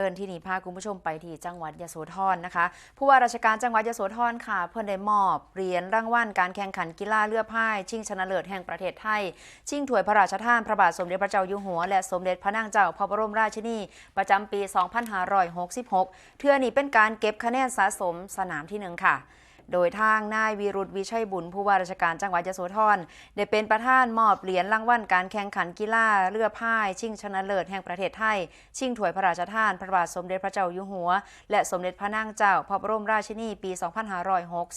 เดินที่นี่พาคุณผู้ชมไปที่จังหวัดยโสธรนะคะ ผู้ว่าราชการจังหวัดยโสธรค่ะ เพื่อนได้มอบเหรียญรางวัลการแข่งขันกีฬาเลือพ่าย ชิงชนะเลิศแห่งประเทศไทย ชิงถ้วยพระราชทานพระบาทสมเด็จพระเจ้าอยู่หัว และสมเด็จพระนางเจ้าพระบรมราชินี ประจำปี 2566 เทื่อนี้เป็นการเก็บคะแนนสะสมสนามที่หนึ่งค่ะ โดยทางนายวีรุธวิชัยบุญผู้ว่าราชการจังหวัดยโสธรได้เป็นประธานมอบเหรียญรางวัลการแข่งขันกีฬาเรือพาย ชิงชนะเลิศแห่งประเทศไทย ชิงถ้วยพระราชทาน พระบาทสมเด็จพระเจ้าอยู่หัว และสมเด็จพระนางเจ้าพระบรมราชินีปี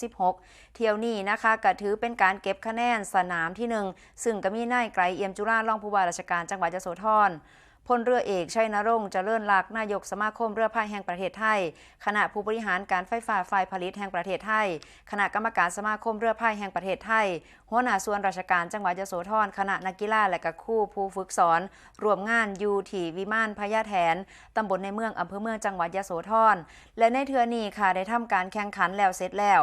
2566 เที่ยวนี้นะคะก็ถือเป็นการเก็บคะแนนสนามที่หนึ่งซึ่งก็มีนายไกรเอี่ยมจุฬารองผู้ว่าราชการจังหวัดยโสธร พลเรือเอกชัยนรงค์เจริญลักษ์นายกสมาคมเรือพายแห่งประเทศไทย คณะผู้บริหารการไฟฟ้าฝ่ายผลิตแห่งประเทศไทย คณะกรรมการสมาคมเรือพายแห่งประเทศไทย หัวหน้าส่วนราชการจังหวัดยโสธร คณะนักกีฬาและก็ครู่ผู้ฝึกสอนรวมงานยูทีวิมานพญาแถน ตำบลในเมืองอำเภอเมืองจังหวัดยโสธร และในเทือนี้ค่ะได้ทำการแข่งขันแล้วเสร็จแล้ว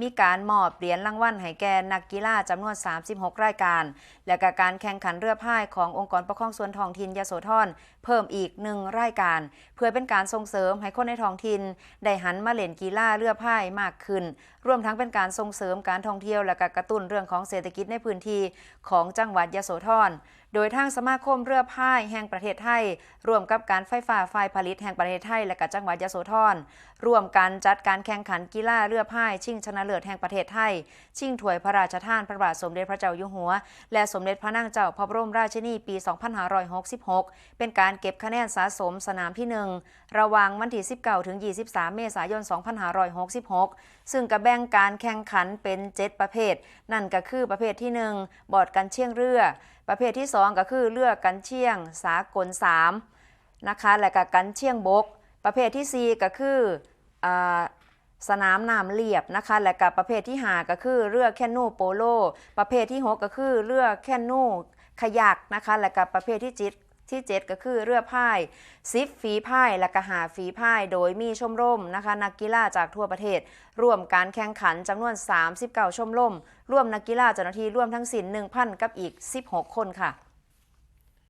มีการมอบเหรียญรางวัลให้แก่นักกีฬาจำนวน 36 รายการ และกการแข่งขันเรือพายขององค์กรปกครองส่วนท้องถิ่นยโสธรเพิ่มอีกหนึ่งรายการ เพื่อเป็นการส่งเสริมให้คนในท้องถิ่นได้หันมาเล่นกีฬาเรือพายมากขึ้น รวมทั้งเป็นการส่งเสริมการท่องเที่ยวและกกระตุ้นเรื่องของเศรษฐกิจในพื้นที่ของจังหวัดยโสธรโดยทางสมาคมเรือพายแห่งประเทศไทย ร่วมกับการไฟฟ้าฝ่ายผลิตแห่งประเทศไทย และกับจังหวัดยโสธรร่วมกันจัดการแข่งขันกีฬาเรือพายชิงชนะเลิศแห่งประเทศไทย ชิงถ้วยพระราชทานพระบาทสมเด็จพระเจ้าอยู่หัว และสมเด็จพระนางเจ้าพระบรมราชินีปี 2566 เป็นการเก็บคะแนนสะสมสนามที่ 1 ระหว่างวันที่ 19 ถึง 23 เมษายน 2566 ซึ่งกระแบ่งการแข่งขันเป็น 7 ประเภท นั่นก็คือประเภทที่ 1 บอดกันเชียงเรือ ประเภทที่ 2 ก็คือเรือกกันเชียง สากล3นะคะและก็กันเชียงบก ประเภทที่ 4 ก็คืออ สนามน้ำเรียบนะคะ และก็ประเภทที่5ก็คือเรือแคนูโปโล ประเภทที่6ก็คือเรือแคนูขยักนะคะ และก็ประเภทที่7ที่ 7 ก็คือเรือพายซิฟฝีพายและก็หาฝีพายโดยมีชมรมนะคะนักกีฬาจากทั่วประเทศ ร่วมการแข่งขันจำนวน 39 ชมรมร่วมนักกีฬาเจ้าหน้าที่ร่วมทั้งสิ้น1,000 กับอีก 16 คนค่ะ